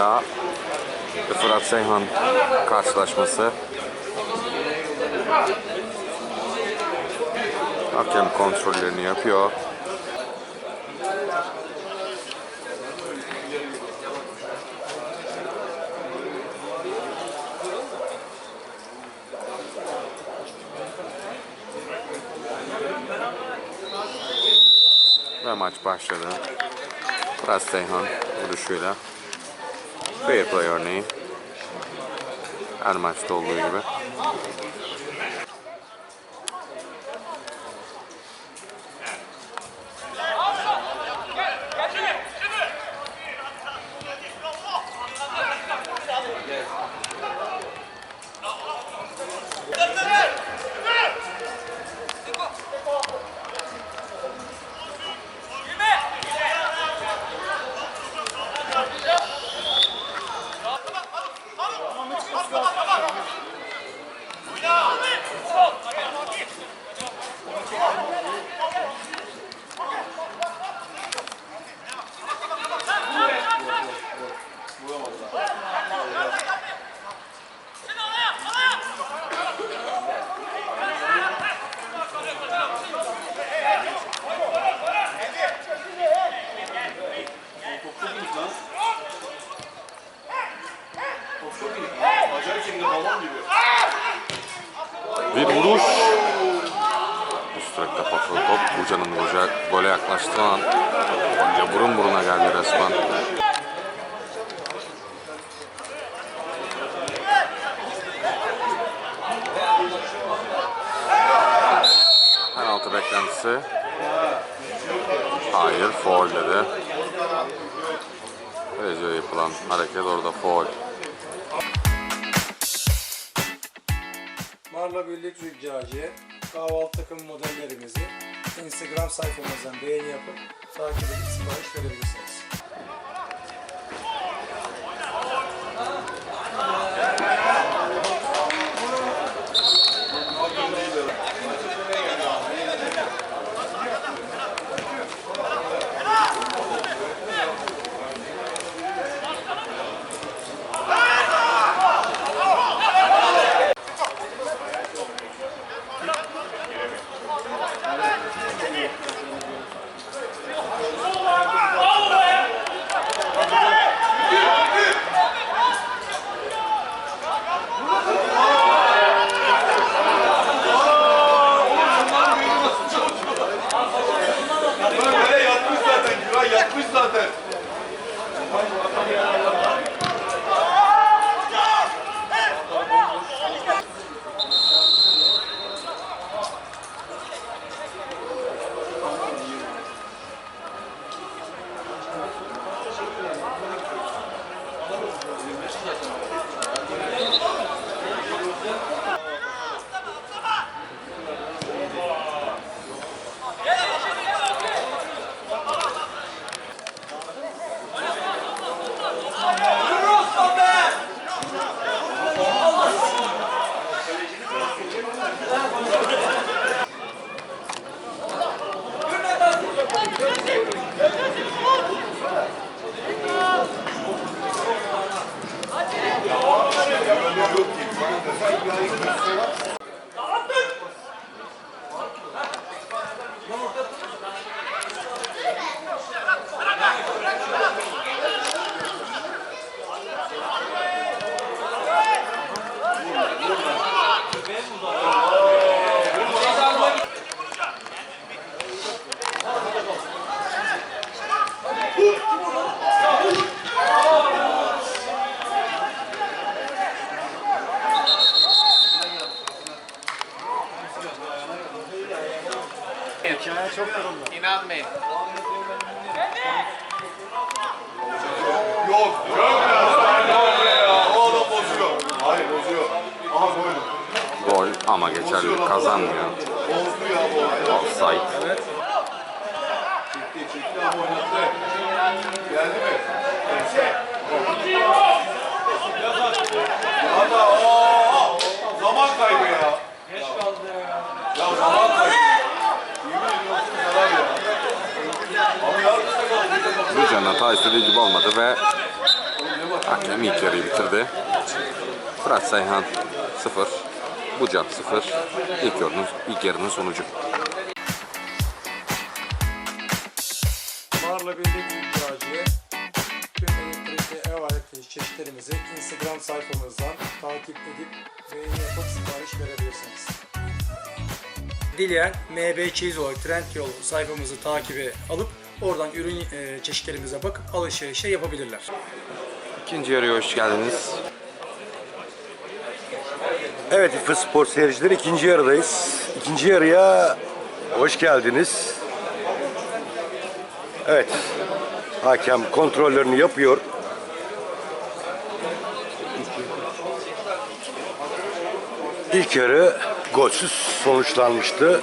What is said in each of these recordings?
Buca ve Fırat Seyhan karşılaşması. Hakem kontrollerini yapıyor. Ve maç başladı. Fırat Seyhan vuruşuyla. Fair play. Her maçta olduğu gibi. Gole yaklaştığı an Buca burun buruna geldi resmen. Penaltı beklentisi. Hayır, foul dedi. Rezo'ya yapılan hareket orada foul. Marla Birlik Züccaciye kahvaltı takım modellerimizi Instagram sayfamızdan beğeni yapıp takip edip sipariş verebilirsiniz. Ama geçerli kazanmıyor. Ya. Offside. Çekti çekti ama oynattı. Geldi mi? Hadi ooo. Zaman kaybı ya. Geç kaldı ya. Ya zaman kaybı. Yemin ediyorum zarar ya. Ama yarın da kaldı. Buca'nın hata istediği gibi olmadı ve Hakem ilk yarıyı bitirdi. Fırat Sayhan 0. Bucan 0. İlk yarının, ilk yarının sonucu. Marla Birlik Züccaciye tüm elektrikli ev aleti çeşitlerimizi Instagram sayfamızdan takip edip beğeni yapıp sipariş verebilirsiniz. Dileyen MB Çeyizoğlu Trendyol sayfamızı takibe alıp oradan ürün e, çeşitlerimize bakıp alışverişe yapabilirler. İkinci yarıya hoş geldiniz. Evet İFA Spor seyircileri ikinci yarıdayız. İkinci yarıya hoş geldiniz. Evet. Hakem kontrollerini yapıyor. İlk yarı golsüz sonuçlanmıştı.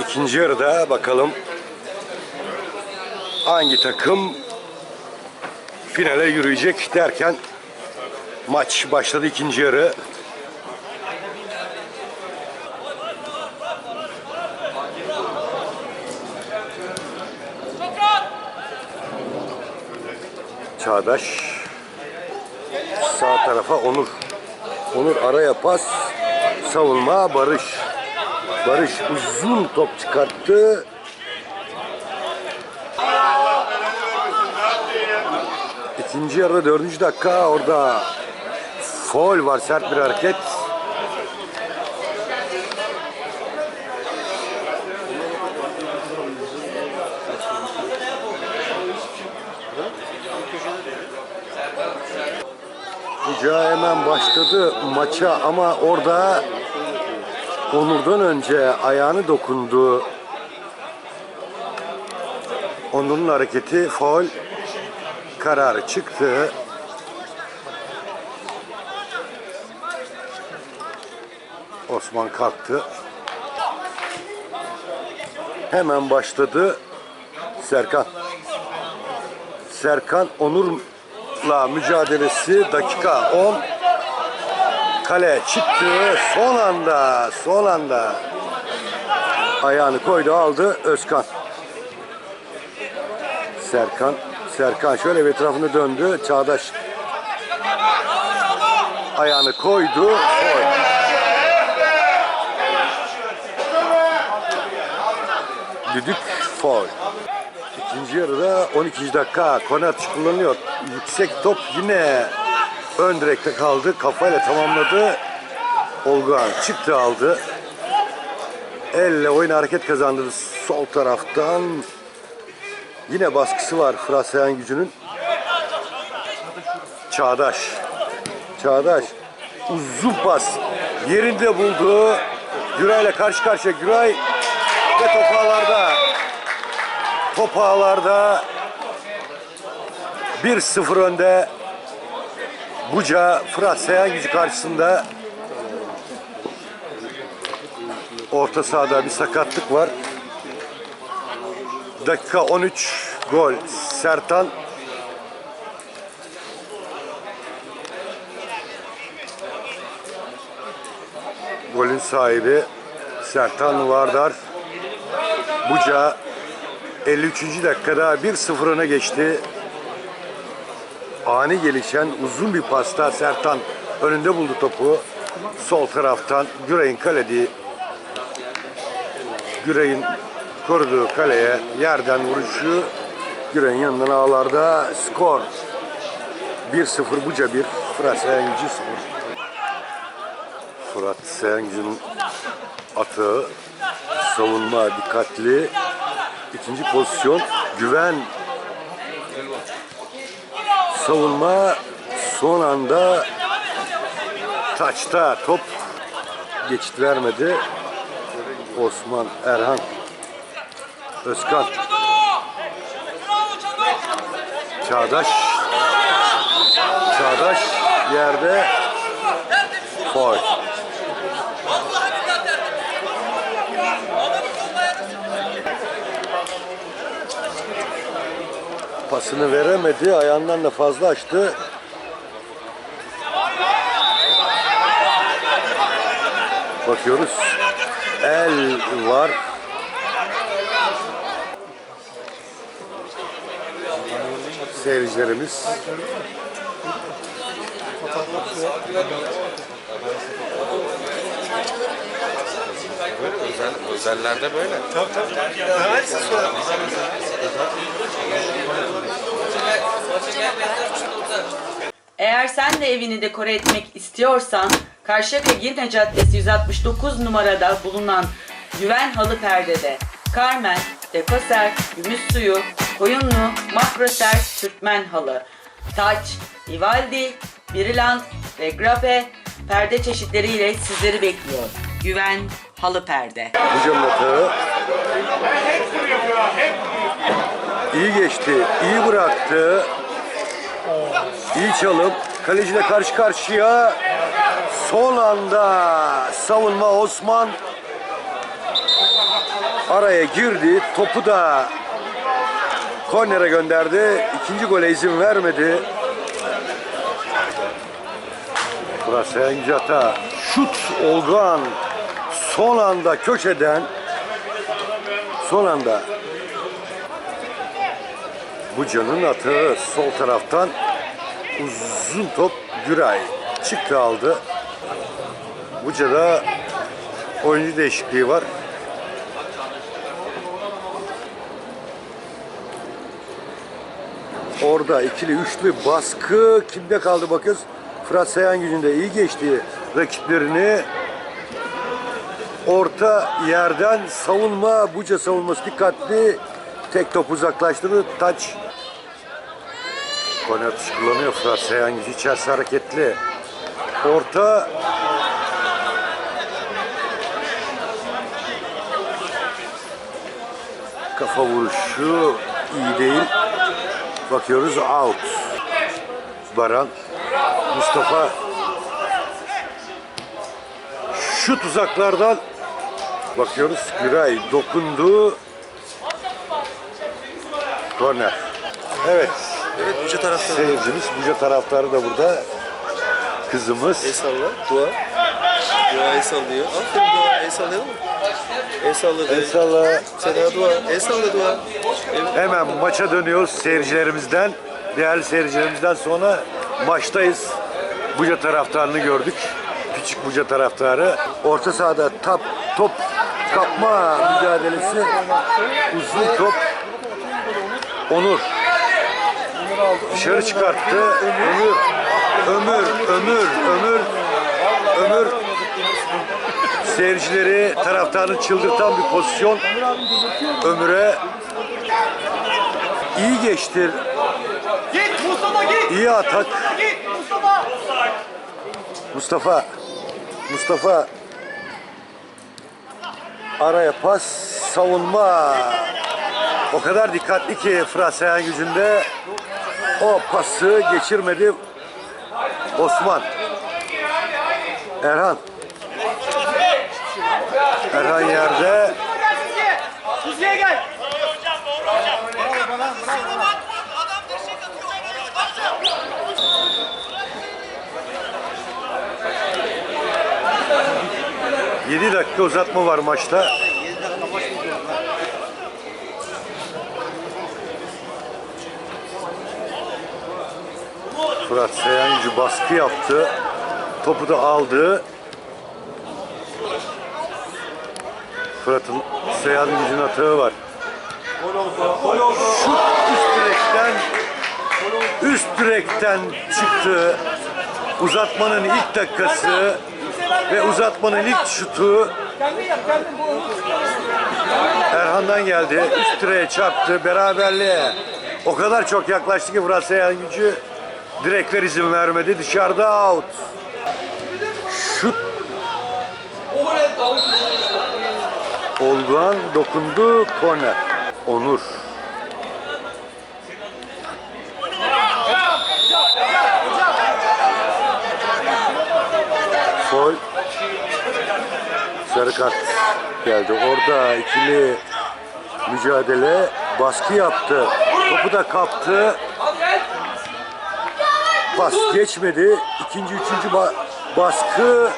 İkinci yarıda bakalım hangi takım finale yürüyecek derken maç başladı ikinci yarı. Çağdaş sağ tarafa Onur. Onur araya pas savunma Barış. Barış uzun top çıkarttı. İkinci yarıda dördüncü dakika orada foul var sert bir hareket. Hoca hemen başladı maça ama orada Onur'dan önce ayağını dokundu. Onur'un hareketi faul kararı çıktı. Osman kalktı. Hemen başladı Serkan. Serkan Onur'la mücadelesi dakika 10. Kale çıktı. Son anda, son anda ayağını koydu aldı Özkan. Serkan, Serkan şöyle bir etrafını döndü. Çağdaş ayağını koydu. Gol. Düdük foul. İkinci yarıda 12. dakika korner atışı kullanılıyor. Yüksek top yine ön direkte kaldı. Kafayla tamamladı. Olgan çıktı aldı. Elle oyun hareket kazandırdı sol taraftan. Yine baskısı var Fırat Sayan gücünün. Çağdaş. Çağdaş. Uzun pas. Yerinde buldu. Güray'la karşı karşıya. Güray ve top ağlarda. Top ağlarda 1-0 önde. Buca Fırat Sayan gücü karşısında orta sahada bir sakatlık var. Dakika 13 gol. Sertan golün sahibi Sertan Vardar Buca 53. dakikada 1-0 öne geçti. Ani gelişen uzun bir pasta Sertan önünde buldu topu. Sol taraftan Güray'ın kalediği Güray'ın koruduğu kaleye yerden vuruşu Güray'ın yanından ağlarda skor 1-0 Buca 1 Fırat Sayangıcı 0 Fırat Sayangıcı'nın atağı savunma dikkatli ikinci pozisyon güven savunma son anda taçta top geçit vermedi. Osman Erhan Özkan. Çağdaş Çağdaş yerde. Faul pasını veremedi. Ayağından da fazla açtı. Bakıyoruz. El var. Seyircilerimiz Böyle özel, özellerde böyle. Eğer sen de evini dekore etmek istiyorsan Karşıyaka Girne Caddesi 169 numarada bulunan Güven Halı Perde'de Carmen, Dekoser, Gümüş Suyu, Koyunlu, Makroser, Türkmen Halı, Taç, Vivaldi, Biriland ve Grape perde çeşitleriyle sizleri bekliyor. Güven Halı Perde. Bucanın atağı. İyi geçti, iyi bıraktı. İyi çalım. Kaleciyle karşı karşıya. Son anda savunma Osman araya girdi. Topu da kornere gönderdi. İkinci gole izin vermedi. Burası Engcata. Şut Olgan. Son anda köşeden son anda Buca'nın atağı sol taraftan uzun top Güray çıktı aldı. Buca'da oyuncu değişikliği var. Orada ikili üçlü baskı kimde kaldı bakıyoruz. Fırat Sayan gücünde iyi geçti rakiplerini. Orta yerden savunma, Buca savunması dikkatli. Tek top uzaklaştırdı. Taç. Kone atışı kullanıyor Fırat Sayan gücü içerisi hareketli. Orta. Kafa vuruşu iyi değil. Bakıyoruz out. Baran. Mustafa şut uzaklardan bakıyoruz Güray dokundu. Korner. Evet. Evet Buca taraftarı. Seyircimiz Buca taraftarı da burada. Kızımız. El salla. Dua. Dua el sallıyor. Aferin Dua. El sallayalım mı? El salladı. Esala Seda Dua. El salla Dua. hemen maça dönüyoruz seyircilerimizden. Değerli seyircilerimizden sonra maçtayız. Buca taraftarını gördük. Küçük Buca taraftarı. Orta sahada top, top kapma mücadelesi. Uzun top. Onur. Dışarı çıkarttı. Ömür. Ömür. Ömür. Ömür. Ömür. Seyircileri taraftarını çıldırtan bir pozisyon. Ömür'e iyi geçti. İyi atak. Mustafa. Mustafa. Araya pas savunma. O kadar dikkatli ki Fırat Sayan gücünde o pası geçirmedi Osman. Erhan. Erhan yerde. Kuzuya gel. Yedi dakika uzatma var maçta. Fırat Seyyancı baskı yaptı. Topu da aldı. Fırat'ın Seyyan gücün atağı var. Şut üst direkten üst direkten çıktı. Uzatmanın ilk dakikası ve uzatmanın ilk şutu Erhan'dan geldi. Üst direğe çarptı. Beraberliğe o kadar çok yaklaştı ki Fırat Seyhan gücü direkler izin vermedi. Dışarıda out. Şut Olguan dokundu korner. Onur. Foul. Sarı geldi. Orada ikili mücadele baskı yaptı. Topu da kaptı. Pas geçmedi. İkinci, üçüncü ba- baskı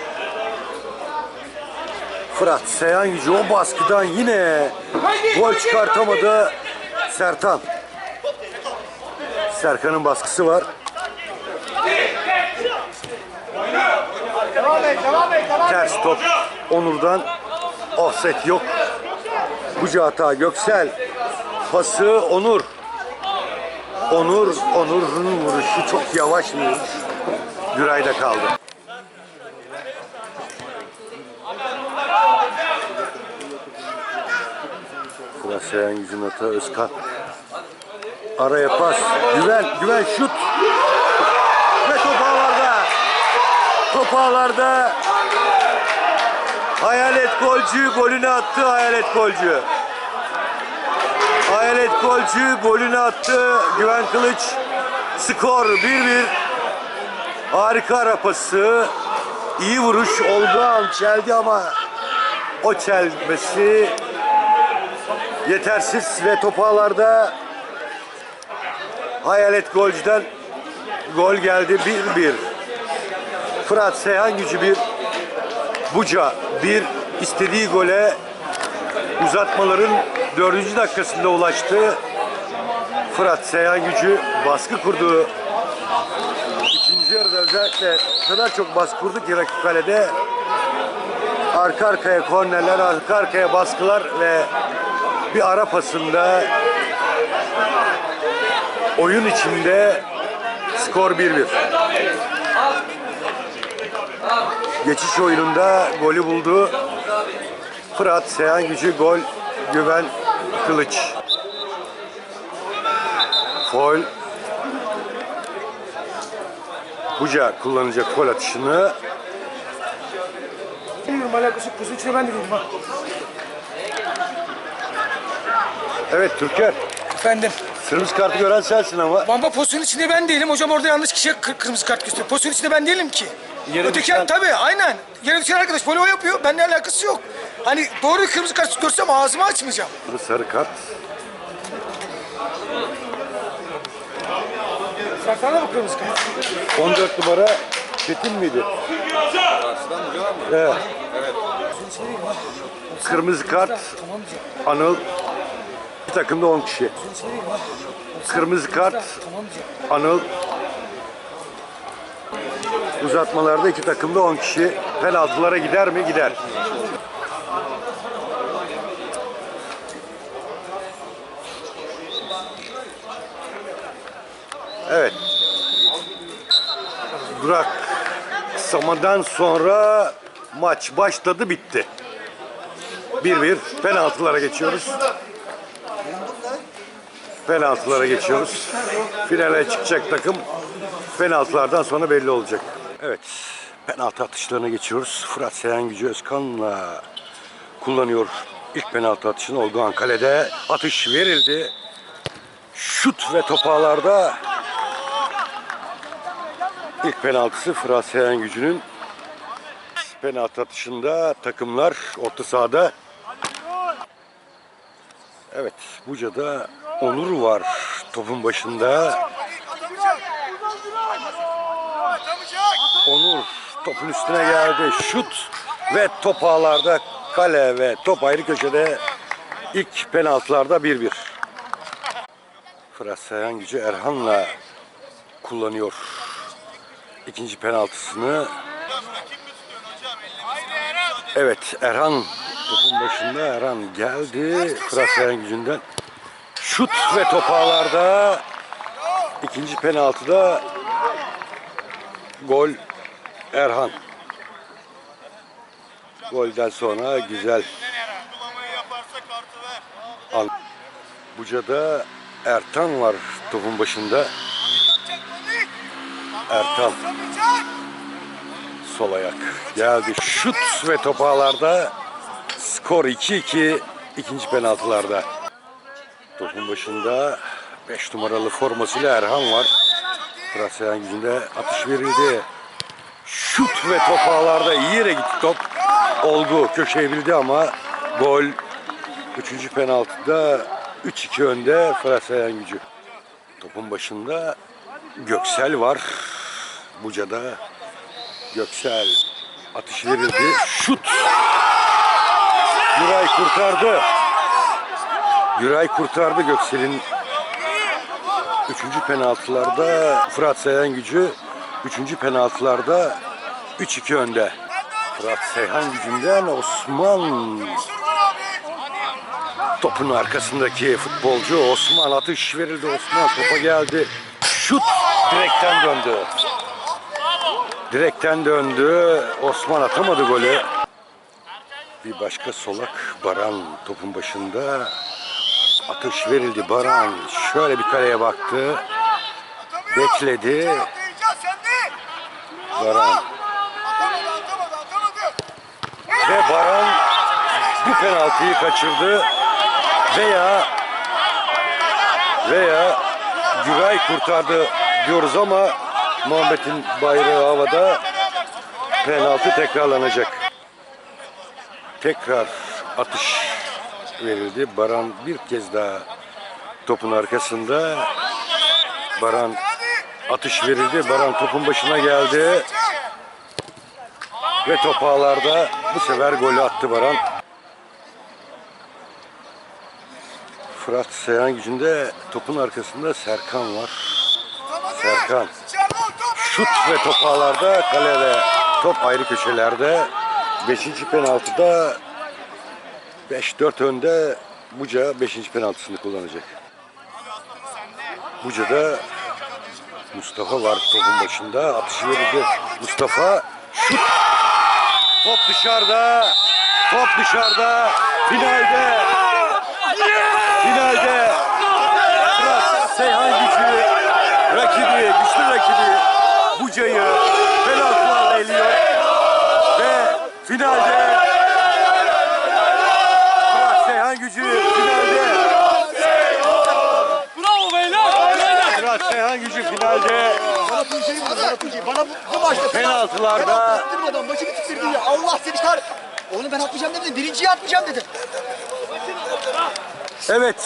Fırat Seyhan gücü o baskıdan yine gol çıkartamadı Sertan. Serkan'ın baskısı var. Ters top Onur'dan. Offset yok. Buca hata Göksel. Pası Onur. Onur, Onur'un vuruşu çok yavaş bir vuruş. Güray'da kaldı. Frasayan gücün ata Özkan. Araya pas. Güven, güven şut. Ve top ağlarda. Top ağlarda. Hayalet golcü golünü attı Hayalet golcü. Hayalet golcü golünü attı Güven Kılıç. Skor 1-1. Harika ara pası. İyi vuruş Olgan çeldi ama o çelmesi yetersiz ve top ağlarda Hayalet golcüden gol geldi 1-1. Fırat Seyhan gücü bir Buca bir istediği gole uzatmaların dördüncü dakikasında ulaştı. Fırat Seyhan gücü baskı kurdu. İkinci yarıda özellikle kadar çok baskı kurdu ki rakip kalede arka arkaya kornerler, arka arkaya baskılar ve bir ara pasında oyun içinde skor 1-1. Geçiş oyununda golü buldu. Fırat Seyhan Gücü gol Güven Kılıç. Foul. Buca kullanacak gol atışını. Evet Türker. Efendim. Kırmızı kartı gören sensin ama. Bamba pozisyon içinde ben değilim. Hocam orada yanlış kişiye kır- kırmızı kart gösteriyor. Pozisyon içinde ben değilim ki. Yere Öteki düşen- tabii aynen. Yere düşen arkadaş voley yapıyor. Benimle alakası yok. Hani doğru kırmızı kart görsem ağzımı açmayacağım. Sarı kart. Sen sana mı kırmızı kart? 14 numara Çetin miydi? Evet. Kırmızı kart. Anıl. Bir takımda 10 kişi. Kırmızı kart. Anıl. Uzatmalarda iki takımda 10 kişi. Penaltılara gider mi? Gider. Evet. Durak Samadan sonra maç başladı bitti. 1-1 penaltılara geçiyoruz. Penaltılara geçiyoruz. Finale çıkacak takım penaltılardan sonra belli olacak. Evet, penaltı atışlarına geçiyoruz. Fırat Gücü Özkan'la kullanıyor ilk penaltı atışını. Olguan kalede atış verildi. Şut ve topağlarda ilk penaltısı Fırat Seyhan Gücü'nün penaltı atışında takımlar orta sahada Evet, Buca'da Onur var topun başında. Onur topun üstüne geldi. Şut ve top ağlarda kale ve top ayrı köşede ilk penaltılarda 1-1. Fırat Sayan gücü Erhan'la kullanıyor ikinci penaltısını. Evet Erhan topun başında Erhan geldi. Fırat Sayan gücünden şut ve top ağlarda ikinci penaltıda gol Erhan. Golden sonra güzel an. Buca'da Ertan var topun başında. Ertan. Sol ayak geldi. Şut ve top ağlarda skor 2-2 ikinci penaltılarda. Topun başında 5 numaralı formasıyla Erhan var. Fransa'nın gücünde atış verildi. Şut ve top ağlarda iyi yere gitti top. Olgu köşeye bildi ama gol. Üçüncü penaltıda 3-2 önde Fransa'nın gücü. Topun başında Göksel var. Buca'da Göksel atış verildi. Şut. Güray kurtardı. Güray kurtardı Göksel'in üçüncü penaltılarda Fırat Sayan gücü üçüncü penaltılarda 3-2 önde. Fırat Seyhan gücünden Osman topun arkasındaki futbolcu Osman atış verildi. Osman topa geldi. Şut direkten döndü. Direkten döndü. Osman atamadı golü. Bir başka solak Baran topun başında. Atış verildi. Baran şöyle bir kaleye baktı. Bekledi. Baran. Ve Baran bu penaltıyı kaçırdı. Veya veya Güray kurtardı diyoruz ama Muhammed'in bayrağı havada penaltı tekrarlanacak. Tekrar atış verildi. Baran bir kez daha topun arkasında. Baran atış verildi. Baran topun başına geldi. Ve top ağlarda bu sefer golü attı Baran. Fırat Seyhan gücünde topun arkasında Serkan var. Serkan. Şut ve top ağlarda kalede. Top ayrı köşelerde. Beşinci penaltıda 5-4 önde Buca 5. penaltısını kullanacak. Buca'da Mustafa var topun başında. Atışı verildi. Mustafa şut. Top dışarıda. Top dışarıda. Finalde. Finalde. Fırat Seyhan gücü rakibi, güçlü rakibi Buca'yı penaltılarla eliyor. Ve finalde Fırat Seyhan gücü finalde. Bravo Fırat Seyhan gücü finalde Bana bu, bu maçta penaltılarda attırmadan maçı bitirdi ya. Allah seni kar. Onu ben atmayacağım dedim. Birinciyi atmayacağım dedim. Evet.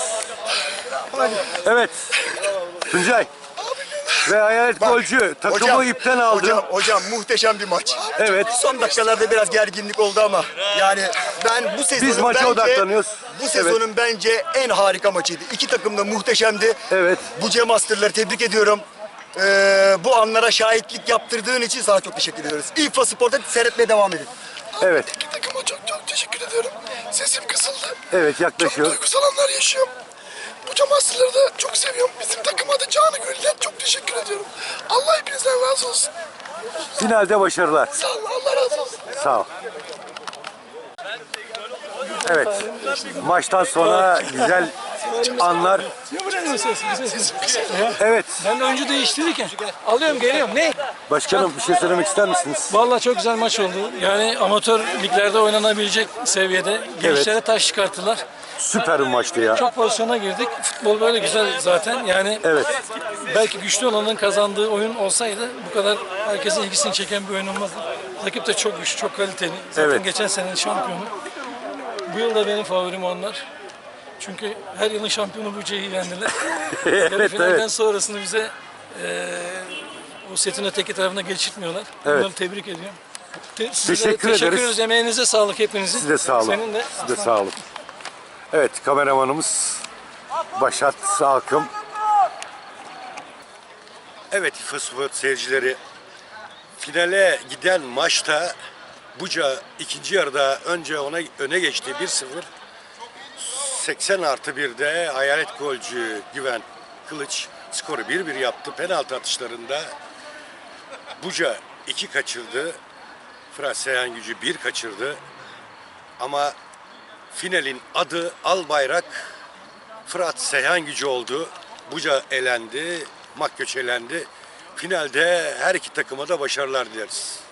Evet. Tuncay. Ve hayalet golcü takımı ipten aldı. Hocam, hocam muhteşem bir maç. Evet. Son dakikalarda biraz gerginlik oldu ama yani ben bu sezonun Biz maça bence, odaklanıyoruz. Bu sezonun bence en harika maçıydı. İki takım da muhteşemdi. Evet. Bu Cem Master'ları tebrik ediyorum. Ee, bu anlara şahitlik yaptırdığın için sana çok teşekkür ediyoruz. İFA Spor'da seyretmeye devam edin. Evet. İki takıma çok çok teşekkür ediyorum. Sesim kısıldı. Evet Çok yaklaşıyor. duygusal anlar yaşıyorum. Bu Camaslıları da çok seviyorum. Bizim takıma da canı gönülden çok teşekkür ediyorum. Allah hepinizden razı olsun. Finalde başarılar. Sağ olun. Allah razı olsun. Sağ ol. Evet. Maçtan sonra güzel anlar. Evet. Ben de oyuncu değiştirirken alıyorum geliyorum. Ne? Başkanım bir şey söylemek ister misiniz? Vallahi çok güzel maç oldu. Yani amatör liglerde oynanabilecek seviyede gençlere taş çıkarttılar. Süper bir maçtı ya. Çok pozisyona girdik. Futbol böyle güzel zaten. Yani Evet. belki güçlü olanın kazandığı oyun olsaydı bu kadar herkesin ilgisini çeken bir oyun olmazdı. Rakip de çok güçlü, çok kaliteli. Zaten Evet. geçen senenin şampiyonu. Bu yıl da benim favorim onlar. Çünkü her yılın şampiyonu Buca'yı yendiler. Yarı evet, finalden evet. sonrasını bize eee o setin öteki tarafına geçirtmiyorlar. Evet. Onları tebrik ediyorum. Te- size Teşekkür teşekkür ederiz. ederiz. Emeğinize sağlık hepinizin. Siz de sağ olun. Senin de. Siz de sağ olun. Evet kameramanımız Başat Salkım. Evet Fısfıt seyircileri. Finale giden maçta Buca ikinci yarıda önce ona öne geçti 1-0. 80 artı 1'de hayalet golcü Güven Kılıç skoru 1-1 yaptı. Penaltı atışlarında Buca 2 kaçırdı. Fırat Seyhan gücü 1 kaçırdı. Ama finalin adı Albayrak Fırat Seyhan gücü oldu. Buca elendi, Makköç elendi. Finalde her iki takıma da başarılar dileriz.